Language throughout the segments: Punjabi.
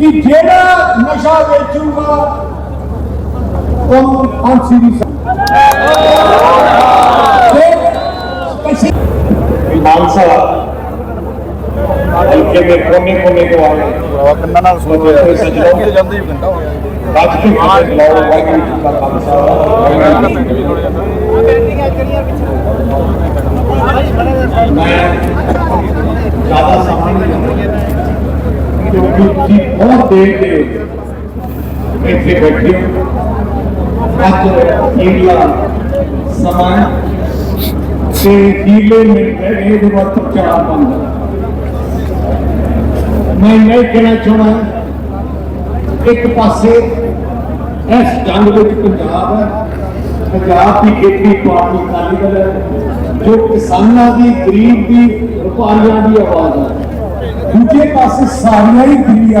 ਕਿ ਜਿਹੜਾ ਨਸ਼ਾ ਵੇਚੂਗਾ ਉਹ ਫਾਂਸੀ ਦੀ ਮਾਨਸਾ। ਹਲਕੇ ਦੇ ਕੋਨੇ ਕੋਨੇ ਤੋਂ ਆਏ ਕੰਨਾਂ ਨਾਲ ਸੁਣ ਕੋਈ ਸੱਜਣੋਂ। ਕੇ ਜਾਂਦੇ ਹੀ ਘੰਟਾ ਹੋ। ਗਿਆ ਰੱਜ ਕੇ ਖਾਲਸਾ। ਵਾਹਿਗੁਰੂ ਜੀ ਕੀ ਫਤਿਹ। ਮੈਂ میں کہنا چاہنا ایک اس جنگ پنجاب ہے پنجاب کی کھیتی پارٹی دل ہے جو کسانوں کی کی وپاریاں کی آواز ہے۔ دوجے پاس ساریا ہی دلیا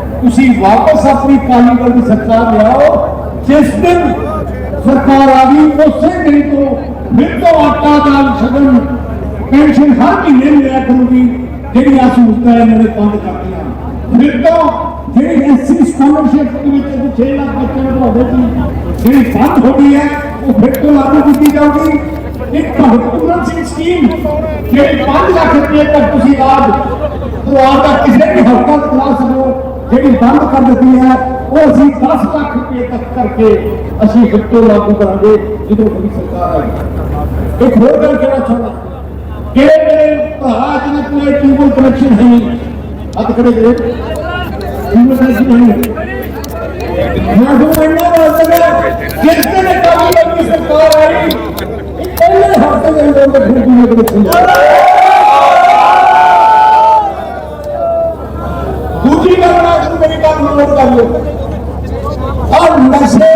تھی واپس اپنی پانی کا بھی سچا سرکار ہو جس دن سرکار آگی گئی اسے دن تو پھر تو آٹا دال شگن پینشن ہر مہینے لیا کروں گی جنہی آ ہوتا ہے میرے پانے کا کیا پھر تو جنہی ایسی ایس کی بچے کے چھے لاکھ بچے کو ہو گئی جنہی فاند ہو گئی ہے وہ پھر تو لاگو کی جاؤ گی ایک حکومت سی سکیم جہی پانچ لاکھ روپئے تک تھی آج تو آپ کا کسی بھی حلقہ کھلا سکو جیڑی بند کر دیتی ہے وہ اسی دس لاکھ روپئے تک کر کے اسی خطے لاگو کریں گے جدو بھی سرکار آئی۔ ایک ہو گل کہنا چاہنا کہ آج بھرا پورے کو کنیکشن ہے ہاتھ کھڑے گئے ٹیوب ویل کنیکشن ہے محروم بننا واسطے جس دن کابل کی سرکار آئی پہلے ہفتے کے اندر ٹیوب ویل کنیکشن کا مدد کریے اور نشے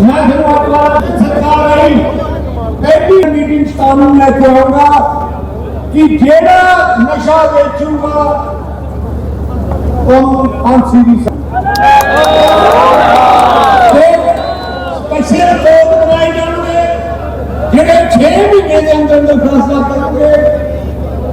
میں جو اپنا سرکار رہی پہلی میٹنگ قانون میں کہوں گا کہ جیڑا نشہ بیچوں گا وہ پھانسی بھی کیسے لوگ بنائے جان گے جڑے چھ مہینے کے اندر اندر فیصلہ کریں گے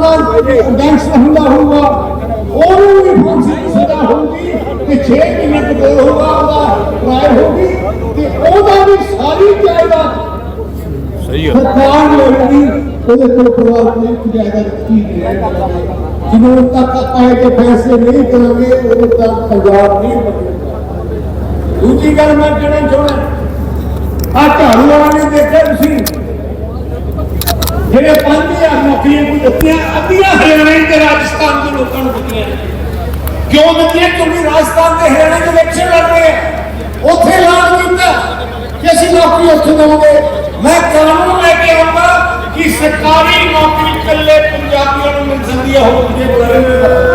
ਆਪਣਾ ਗੈਂਗਸਟਰ ਹੁੰਦਾ ਹੋਊਗਾ ਉਹਨੂੰ ਵੀ ਫਾਂਸੀ ਦੀ ਸਜ਼ਾ ਹੋਊਗੀ ਤੇ 6 ਮਹੀਨੇ ਦੋ ਹੋਊਗਾ ਉਹਦਾ ਟ੍ਰਾਇਲ ਹੋਊਗੀ ਤੇ ਉਹਦਾ ਵੀ ਸਾਰੀ ਜਾਇਦਾਦ ਸਹੀ ਹੈ ਸਰਕਾਰ ਲਏਗੀ ਉਹਦੇ ਕੋਲ ਪਰਿਵਾਰ ਇੱਕ ਜਾਇਦਾਦ ਕੀ ਨਹੀਂ ਜਿਦੋਂ ਤੱਕ ਆਪਾਂ ਇਹ ਫੈਸਲੇ ਨਹੀਂ ਕਰਾਂਗੇ ਉਦੋਂ ਤੱਕ ਪੰਜਾਬ ਨਹੀਂ ਬਦਲੇਗਾ ਦੂਜੀ ਗੱਲ ਮੈਂ ਕਹਿਣਾ ਚਾਹੁੰਦਾ ਆ ਝਾੜੂ ਵਾਲਾ ਨੇ ਦੇਖਿਆ ਤੁਸੀਂ? ਜਿਹੜੇ 5000 ਨੌਕਰੀਆਂ ਕੋਈ ਦਿੱਤੀਆਂ, ਅੱਧੀਆਂ ਹਰਿਆਣਾ ਤੇ ਰਾਜਸਥਾਨ ਦੇ ਲੋਕਾਂ ਨੂੰ ਦਿੱਤੀਆਂ ਕਿਉਂ ਦਿੱਤੀਆਂ? ਕਿਉਂਕਿ ਰਾਜਸਥਾਨ ਤੇ ਹਰਿਆਣਾ ਦੇ ਇਲੈਕਸ਼ਨ ਲੜ ਰਹੇ ਉੱਥੇ ਐਲਾਨ ਕੀਤਾ ਕਿ ਅਸੀਂ ਨੌਕਰੀ ਉੱਥੇ ਦੇਵਾਂਗੇ। ਮੈਂ ਕਾਨੂੰਨ ਲੈ ਕੇ ਆਉਂਦਾ ਕਿ ਸਰਕਾਰੀ ਨੌਕਰੀ ਇਕੱਲੇ ਪੰਜਾਬੀਆਂ ਨੂੰ ਮਿਲ ਸਕਦੀ ਹੈ ਹੋਰ ਕਿਤੇ ਤੇ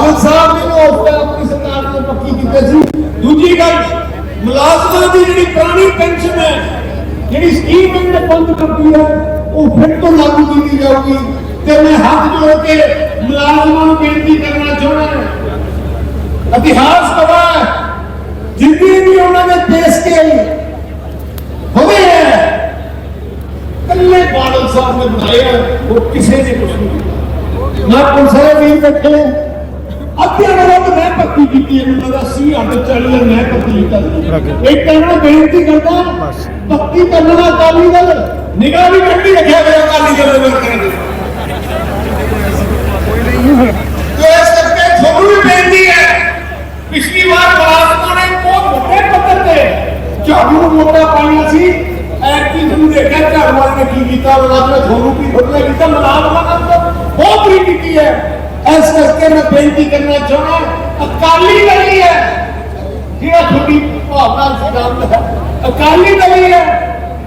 راوت صاحب نے اس اپنی سرکار نے پکی کیتے سی دوسری گل ملازمہ دی جڑی پرانی پینشن ہے، جڑی سکیم نے بند کرتی ہے، وہ پھر تو لاگو کیتی جائے گی تے میں ہاتھ جوڑ کے ملازمہ نو بےنتی کرنا چاہنا ہوں اتہاس گواہ ہے، جتنی بھی انہوں نے دیس کے ہوئے ہیں، کلے بادل صاحب نے بنایا وہ کسی نے کچھ نہیں۔ نہ پولیس والے بھی بیٹھے ਬੈਠੇ ਅੱਧੇ ਨਾਲੋਂ ਤਾਂ ਮੈਂ ਪੱਕੀ ਕੀਤੀ ਇਹਨੂੰ ਪਤਾ ਸੀ ਚੱਲ ਜਾ ਮੈਂ ਪੱਕੀ ਕੀਤਾ ਇੱਕ ਕਹਿਣਾ ਬੇਨਤੀ ਕਰਦਾ ਪੱਕੀ ਕਰਨਾ ਅਕਾਲੀ ਦਲ ਨਿਗਾਹ ਵੀ ਕੱਢੀ ਰੱਖਿਆ ਗਿਆ ਅਕਾਲੀ ਦਲ। میں بےنتی کرنا چاہوں اکالی دل ہے جہاں تھوڑی بھاونا سلام ہے اکالی دل ہے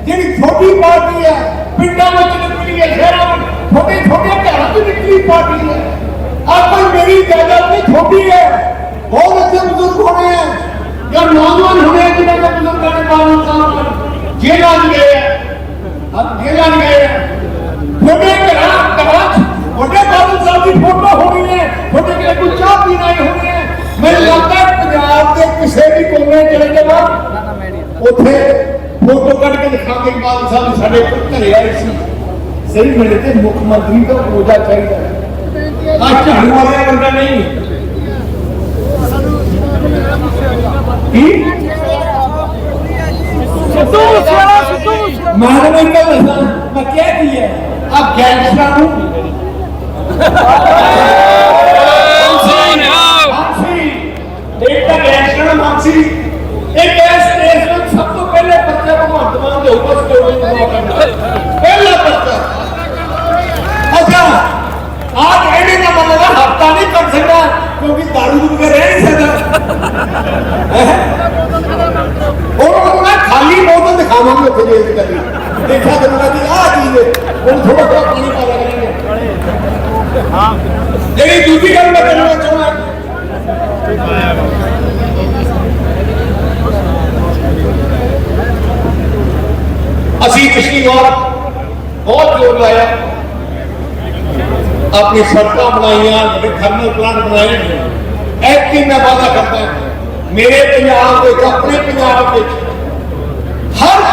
جہی تھوڑی پارٹی ہے پنڈا نکلی ہے شہروں میں تھوڑے تھوڑے گھروں کی نکلی پارٹی ہے آپ پر میری جائیداد میں تھوڑی ہے بہت اچھے بزرگ ہو رہے ہیں یا نوجوان رہے ہیں جنہوں نے بزرگوں نے قانون صاحب جیل آ گئے ہیں ہم جیل آ گئے ہیں تھوڑے گھر تھوڑے قانون صاحب کی فوٹو ہو گئی ہے ਵੱਡੇ ਬਾਦਲ ਸਾਹਿਬ ਦੀ ਫੋਟੋ ਹੋਣੀ ਹੈ ਛੋਟੇ ਕਿਤੇ ਕੋਈ ਚਾਹ ਪੀਣ ਆਏ ਹੋਣੇ ਹੈ ਮੈਨੂੰ ਲੱਗਦਾ ਹੈ ਪੰਜਾਬ ਦੇ ਕਿਸੇ ਵੀ ਕੋਨੇ ਚਲੇ ਜਾਵਾਂ ਉੱਥੇ ਫੋਟੋ ਕੱਢ ਕੇ ਦਿਖਾਉਂਦੇ ਕਿ ਬਾਦਲ ਸਾਹਿਬ ਸਾਡੇ ਘਰੇ ਆਏ ਸੀ ਸਹੀ ਮਿਲੇ ਤੇ ਮੁੱਖ ਮੰਤਰੀ ਦਾ ਰੋਜ਼ਾ ਚਾਹੀਦਾ ਹੈ ਆ ਝਾੜੂ ਵਾਲਿਆ ਵਰਗਾ ਨਹੀਂ ਕੀ ਸਿੱਧੂ ਮੂਸੇਵਾਲਾ ਸਿੱਧੂ ਮੂਸੇਵਾਲਾ ਮੈਂ ਤਾਂ ਨਹੀਂ ਕਹਿੰਦਾ ਮੈਂ ਕਿਹਾ ਕੀ ਹੈ ਆ ਗੈਂਗਸਟਰਾਂ ਨੂੰ دیکھا تو میں کہ آ چیز وہ تھوڑا پانی ہاں لیکن دوسری گل میں کہنا چاہوں اسی پچھلی بار بہت زور آیا اپنی سڑکیں بنائی تھرمل پلانٹ بنائے ایک میں وعدہ کرتا ہوں، میرے پنجاب اپنے پنجاب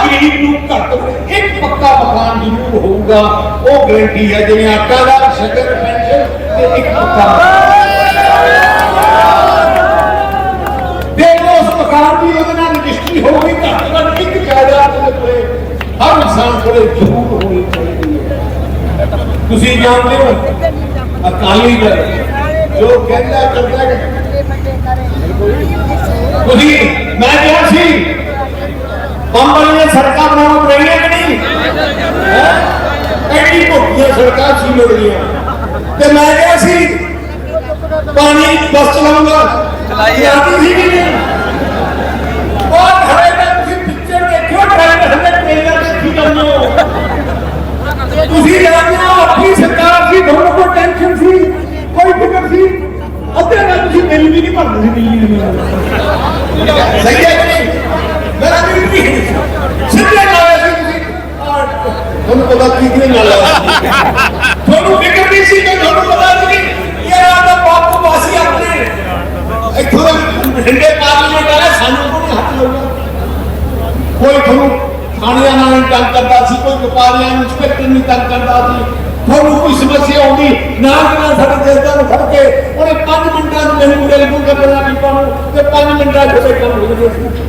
ਗਰੀਬ ਨੂੰ ਘੱਟ ਇੱਕ ਪੱਕਾ ਮਕਾਨ ਜ਼ਰੂਰ ਹੋਊਗਾ। ਉਹ ਗਰੰਟੀ ਹੈ ਜਿਵੇਂ ਆਟਾ ਦਾ ਸ਼ਕਰ ਪੈਨਸ਼ਨ ਤੇ ਇੱਕ ਪੱਕਾ ਦੇ ਦੀ ਉਹਦੇ ਨਾਲ ਰਜਿਸਟਰੀ ਹੋਊਗੀ ਘੱਟ ਘੱਟ ਇੱਕ ਜਾਇਦਾਦ ਦੇ ਕੋਲੇ ਹਰ ਇਨਸਾਨ ਕੋਲੇ ਜ਼ਰੂਰ ਹੋਣੀ ਚਾਹੀਦੀ ਹੈ। ਤੁਸੀਂ ਜਾਣਦੇ ਹੋ, ਅਕਾਲੀ ਦਲ ਜੋ ਕਹਿੰਦਾ ਕਰਦਾ ਤੁਸੀਂ, ਮੈਂ ਕਿਹਾ ਸੀ ਬੰਬਲ ਨੇ ਸੜਕਾਂ ਬਣਾਉਣ ਪਈਆਂ ਕਿ ਨਹੀਂ ਹੈਂ? ਐਡੀ ਭੁੱਖੀਆਂ ਸੜਕਾਂ ਸੀ ਲੋੜੀਆਂ ਤੇ ਮੈਂ ਕਿਹਾ ਸੀ ਪਾਣੀ ਬਸ ਚਲਾਉਂਗਾ ਚਲਾਈ ਆਤੀ ਸੀ ਕਿ ਨਹੀਂ ਉਹ ਖੜੇ ਤੇ ਤੁਸੀਂ ਪਿਕਚਰ ਦੇਖਿਓ ਟ੍ਰੇਨ ਹੰਦੇ ਟ੍ਰੇਲਰ ਦੇਖੀ ਜਾਂਦੇ ਹੋ ਤੁਸੀਂ ਜਾਣਦੇ ਹੋ ਆਪਣੀ ਸਰਕਾਰ ਸੀ ਤੁਹਾਨੂੰ ਕੋਈ ਟੈਨਸ਼ਨ ਸੀ ਕੋਈ ਫਿਕਰ ਸੀ ਅੱਧੇ ਨਾਲ ਤੁਸੀਂ ਬਿੱਲ ਵੀ ਨਹੀਂ ਭਰਦੇ ਸੀ ਦਿੱਲੀ ਦੇ ਸਹੀ ਹੈ ਕਿ ਨਹੀਂ ਮੇਰਾ ਵੀ ਸਿੱਧੇ ਲਾਇਆ ਸੀ ਤੁਸੀਂ ਤੁਹਾਨੂੰ ਪਤਾ ਕੀ ਕਿਹਨੇ ਨਾਲ ਤੁਹਾਨੂੰ ਫਿਕਰ ਨਹੀਂ ਸੀ ਕਿ ਤੁਹਾਨੂੰ ਪਤਾ ਸੀ ਕਿ ਇਹ ਆਦਾ ਬਾਪੂ ਵਾਸੀ ਆਪਣੇ ਇੱਥੋਂ ਦੇ ਪਾਰਲੀਮੈਂਟ ਵਾਲਾ ਸਾਨੂੰ ਕੋਈ ਹੱਥ ਲਾਉਣਾ ਕੋਈ ਤੁਹਾਨੂੰ ਥਾਣਿਆਂ ਨਾਲ ਤੰਗ ਕਰਦਾ ਸੀ, ਕੋਈ ਵਪਾਰੀਆਂ ਨੂੰ ਇੰਸਪੈਕਟਰ ਨਹੀਂ ਤੰਗ ਕਰਦਾ ਸੀ। ਤੁਹਾਨੂੰ ਕੋਈ ਸਮੱਸਿਆ ਆਉਂਦੀ, ਨਾਲ ਦੀ ਸਾਡੇ ਦੇਸ਼ਾਂ ਨੂੰ ਫੜ ਕੇ ਉਹਨੇ 5 ਮਿੰਟਾਂ ਨੂੰ ਮੈਨੂੰ ਟੈਲੀਫੋਨ ਕਰ ਦੇਣਾ ਪੀਪਾ ਨੂੰ ਤੇ 5 ਮਿੰਟਾਂ ਚ ਕੰਮ ਹੋ ਜਾਂਦੇ ਸੀ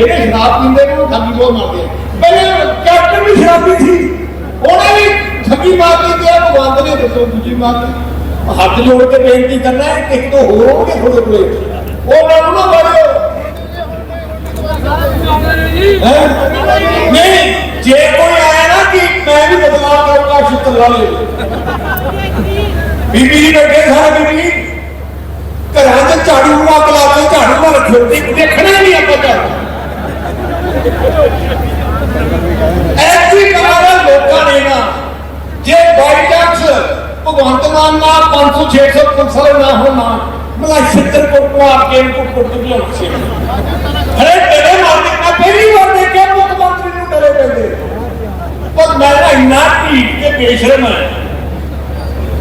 ਜਿਹੜੇ ਸ਼ਰਾਬ ਪੀਂਦੇ ਨੇ, ਉਹ ਠੱਗੀ ਬਹੁਤ ਮਾਰਦੇ ਆ। ਪਹਿਲੇ ਕੈਪਟਨ ਵੀ ਸ਼ਰਾਬੀ ਸੀ। ਉਹਨੇ ਵੀ ਠੱਗੀ ਮਾਰਦੀ ਤੇ ਭਗਵੰਤ ਨੇ ਦੱਸੋ ਦੂਜੀ ਮਾਰਦੀ ਹੱਥ ਜੋੜ ਕੇ ਬੇਨਤੀ ਕਰਨਾ ਹੈ ਕਿ ਇੱਕ ਤੋਂ ਹੋਰ ਹੋਣਗੇ ਤੁਹਾਡੇ ਕੋਲੇ ਉਹ ਮੈਨੂੰ ਨਾ ਮਾਰਿਓ ਨਹੀਂ, ਜੇ ਕੋਈ ਆਇਆ ਨਾ ਕਿ ਮੈਂ ਵੀ ਬਦਲਾਅ ਕਰੂੰਗਾ ਸ਼ਿੱਤਰ ਲਾ ਬੀਬੀ ਜੀ ਬੈਠੇ ਸਾਰੇ ਬੀਬੀ ਘਰਾਂ ਦੇ ਝਾੜੂ ਲਾ ਕੇ ਝਾੜੂ ਨਾਲ ਰੱਖਿਓ। ਦੇਖਣਾ ਨਹੀਂ ਆਪਾਂ ਝਾੜੂ ਐਸੀ ਕਮਾਰਾ ਲੋਕਾਂ ਨੇ ਨਾ, ਜੇ ਬਾਈ ਚਾਂਸ ਭਗਵੰਤ ਮਾਨ ਨਾਲ 500 600 ਕੰਸਲ ਨਾ ਹੋਣਾ ਮਲਾ ਛਿੱਤਰ ਕੋ ਕੁਆਰ ਕੇ ਇनको ਕੁੱਟ ਕੇ ਲਿਆਉਣ ਸੀ। ਅਰੇ ਤੇਰੇ ਮਾਰ ਦੇ ਪਹਿਲੀ ਵਾਰ ਦੇਖਿਆ ਮੁੱਖ ਮੰਤਰੀ ਨੂੰ ਡਰੇ ਪੈਂਦੇ ਪਰ ਮੈਂ ਨਾ ਇੰਨਾ ਢੀਠ ਕੇ ਬੇਸ਼ਰਮ ਹੈ।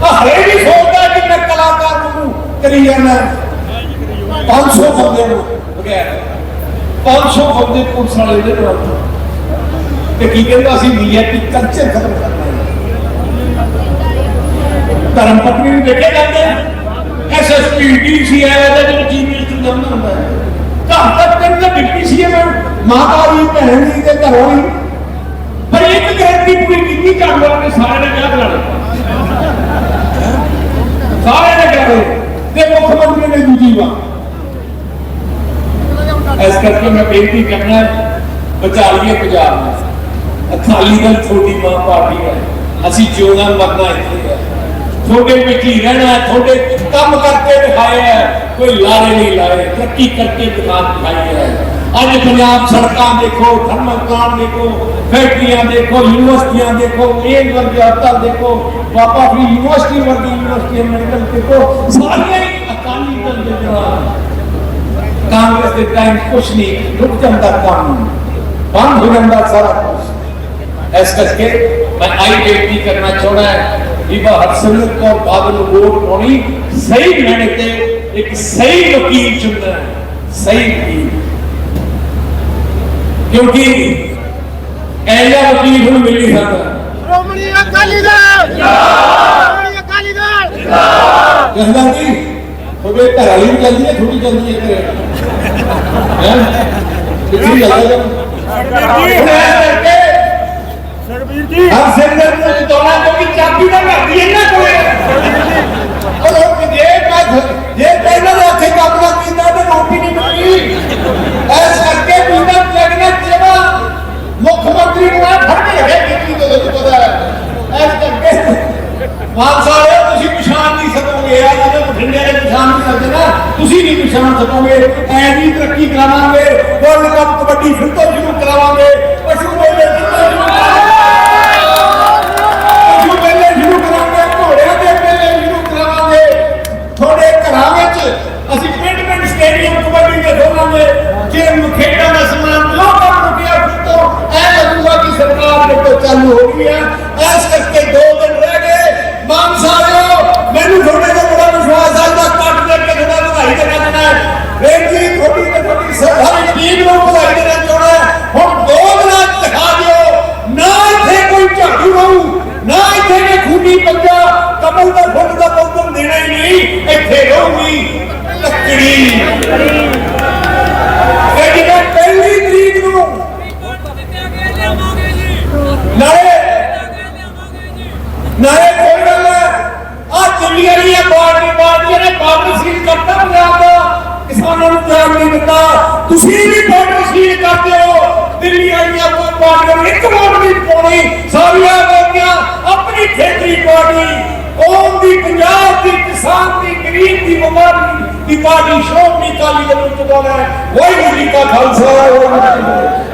ਹਰੇ ਵੀ ਸੋਚਦਾ ਕਿ ਮੈਂ ਕਲਾਕਾਰ ਨੂੰ ਕਰੀ ਜਾਣਾ। 500 ਬੰਦੇ ਨੂੰ। ਬਗੈਰ। 500 ਬੰਦੇ ਪੁਲਿਸ ਵਾਲੇ ਦੇ ਨਾਲ ਤੇ ਕੀ ਕਹਿੰਦਾ ਅਸੀਂ ਵੀਆਈਪੀ ਕਲਚਰ ਖਤਮ ਕਰਨਾ ਹੈ ਧਰਮ ਪਤਨੀ ਨੂੰ ਦੇਖੇ ਜਾਂਦੇ ਐਸਐਸਪੀ ਡੀਸੀ ਆਇਆ ਦਾ ਜਿਹੜਾ ਚੀਫ ਮਿਨਿਸਟਰ ਜਮਨਾ ਹੁੰਦਾ ਹੈ ਘਰ ਤੱਕ ਕਹਿੰਦਾ ਡਿਪਟੀ ਸੀਐਮ ਮਾਤਾ ਦੀ ਭੈਣ ਦੀ ਤੇ ਘਰੋਂ ਹੀ ਪਰ ਇੱਕ ਗਰੰਟੀ ਪੂਰੀ ਕੀਤੀ ਜਾਣਵਾਰ ਨੇ ਸਾਰੇ ਨੇ ਕਿਹਾ ਕਰਾ ਸਾਰੇ ਨੇ ਕਿਹਾ ਤੇ ਮੁੱਖ ਮੰਤਰੀ ਨੇ ਦੂਜੀ ਵਾਰ ਇਸ ਕਰਕੇ ਮੈਂ ਬੇਨਤੀ ਕਰਨਾ ਬਚਾ ਲਈਏ ਪੰਜਾਬ ਨੂੰ। ਅਕਾਲੀ ਦਲ ਛੋਟੀ ਮਾਂ ਪਾਰਟੀ ਹੈ। ਅਸੀਂ ਜਿਉਣਾ ਮਰਨਾ ਇੱਥੇ ਹੈ। ਤੁਹਾਡੇ ਵਿੱਚ ਹੀ ਰਹਿਣਾ ਹੈ, ਤੁਹਾਡੇ ਕੰਮ ਕਰਕੇ ਦਿਖਾਏ ਹੈ। ਕੋਈ ਲਾਰੇ ਨਹੀਂ ਲਾਏ ਤਰੱਕੀ ਕਰਕੇ ਦਿਖਾ ਦਿਖਾਈ ਹੈ। ਅੱਜ ਪੰਜਾਬ ਸੜਕਾਂ ਦੇਖੋ ਥਰਮਲ ਪਲਾਂਟ ਦੇਖੋ ਫੈਕਟਰੀਆਂ ਦੇਖੋ ਯੂਨੀਵਰਸਿਟੀਆਂ ਦੇਖੋ ਇਹ ਵਰਗੇ ਹਸਪਤਾਲ ਦੇਖੋ ਬਾਬਾ ਫਰੀ ਯੂਨੀਵਰਸਿਟੀ ਵਰਗੀ ਯੂਨੀਵਰਸਿਟੀ ਮੈਡੀਕਲ ਦੇਖੋ ਸਾਰੀਆਂ ਹੀ ਅਕਾਲੀ ਦਲ ਦੇ ਜਵਾਨ। ਕਾਂਗਰਸ ਦੇ ਟਾਈਮ ਕੁਛ ਨਹੀਂ ਰੁਕ ਜਾਂਦਾ ਕੰਮ ਬੰਦ ਹੋ ਜਾਂਦਾ ਸਾਰਾ ਕੁਝ ਇਸ ਕਰਕੇ ਮੈਂ ਆਈ ਬੇਨਤੀ ਕਰਨਾ ਚਾਹੁੰਦਾ ਹੈ ਬੀਬਾ ਹਰਸਿਮਰਤ ਕੌਰ ਬਾਦਲ ਨੂੰ ਵੋਟ ਪਾਉਣੀ ਸਹੀ ਮੈਨੇ ਤੇ ਇੱਕ ਸਹੀ ਵਕੀਲ ਚੁਣਨਾ ਹੈ ਸਹੀ ਵਕੀਲ ਕਿਉਂਕਿ ਐਜਾ ਵਕੀਲ ਹੁਣ ਮਿਲ ਨਹੀਂ ਸਕਦਾ ਸ਼੍ਰੋਮਣੀ ਅਕਾਲੀ ਦਲ ਸ਼੍ਰੋਮਣੀ ਅਕਾਲੀ ਦਲ ਕਹਿੰਦਾ ਜੀ ਉਹਦੇ ਘਰ ਵਾਲੀ ਵੀ ਜਾਂਦੀ ਹੈ ਥੋੜੀ ਜਾਂਦੀ ਹੈ ਕਿੱਥੇ ਇਸ ਕਰਕੇ ਸਰਬੀਰ ਜੀ। ਹਰ ਸਿੰਦਰ ਨੂੰ ਚਾਬੀ ਤਾਂ ਘਰ ਦੀ ਇਹਨਾਂ ਕੋਲੇ ਹੈ। ਦਾ ਨੂੰ ਜਾਣ ਨਹੀਂ ਦਿੱਤਾ। ਤੁਸੀਂ ਵੀ ਬਾਰਡਰ ਸੀਲ ਕਰਦੇ ਹੋ? ਦਿੱਲੀ ਵਾਲੀਆਂ ਪਾਰਟੀਆਂ ਨੂੰ ਇੱਕ ਵੋਟ ਵੀ ਪਾਉਣੀ। ਸਾਰੀਆਂ ਪਾਰਟੀਆਂ ਆਪਣੀ ਖੇਤਰੀ ਪਾਰਟੀ, ਕੌਮ ਦੀ, ਪੰਜਾਬ ਦੀ, ਕਿਸਾਨ ਦੀ, ਗਰੀਬ ਦੀ ਬਿਮਾਰੀ ਦੀ ਪਾਰਟੀ ਸ਼੍ਰੋਮਣੀ ਅਕਾਲੀ ਦਲ ਨੂੰ ਚੁਣਾਉਣਾ ਹੈ ਵਾਹਿਗੁਰੂ ਜੀ ਕਾ ਖਾਲਸਾ, ਵਾਹਿਗੁਰੂ ਜੀ ਕੀ ਫਤਿਹ।